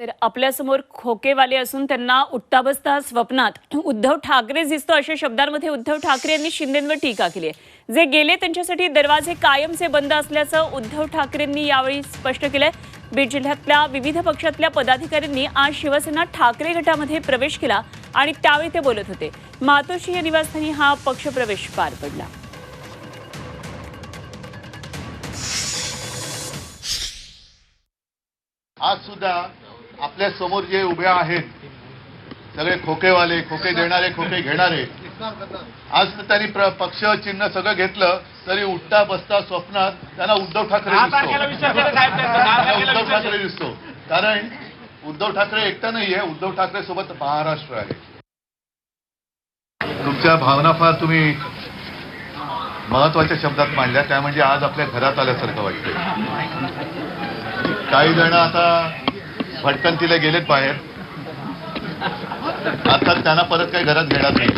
तर आपल्यासमोर खोकेवाले असून त्यांना उठता बसता स्वप्नात उद्धव ठाकरे दिसतो अशा शब्दांमध्ये उद्धव ठाकरे यांनी शिंदेंवर टीका केली आहे. जे गेले त्यांच्यासाठी दरवाजे कायमचे बंद असल्याचं उद्धव ठाकरेंनी यावेळी स्पष्ट केलंय. बीड जिल्ह्यातल्या विविध पक्षातल्या पदाधिकाऱ्यांनी आज शिवसेना ठाकरे गटामध्ये प्रवेश केला आणि त्यावेळी ते बोलत होते. मातोश्री या निवासस्थानी हा पक्षप्रवेश पार पडला. आज सुद्धा आपल्यासमोर जे उभे आहेत सगळे खोकेवाले खोके देणारे खोके घेणारे आज तर त्यांनी पक्ष चिन्ह सगळं घेतलं तरी उठता बसता स्वप्नात त्यांना उद्धव ठाकरे दिसतो. उद्धव. ठाकरे दिसतो. कारण उद्धव ठाकरे एकटा नाहीये उद्धव ठाकरे सोबत महाराष्ट्र आहे. तुमच्या भावना फार तुम्ही महत्त्वाच्या शब्दात मांडल्या त्या म्हणजे आज आपल्या घरात आल्यासारखं वाटतंय. काही जण आता भटकंतीला गेलेत बाहेर. आता त्यांना परत काही घरात घेणार नाही.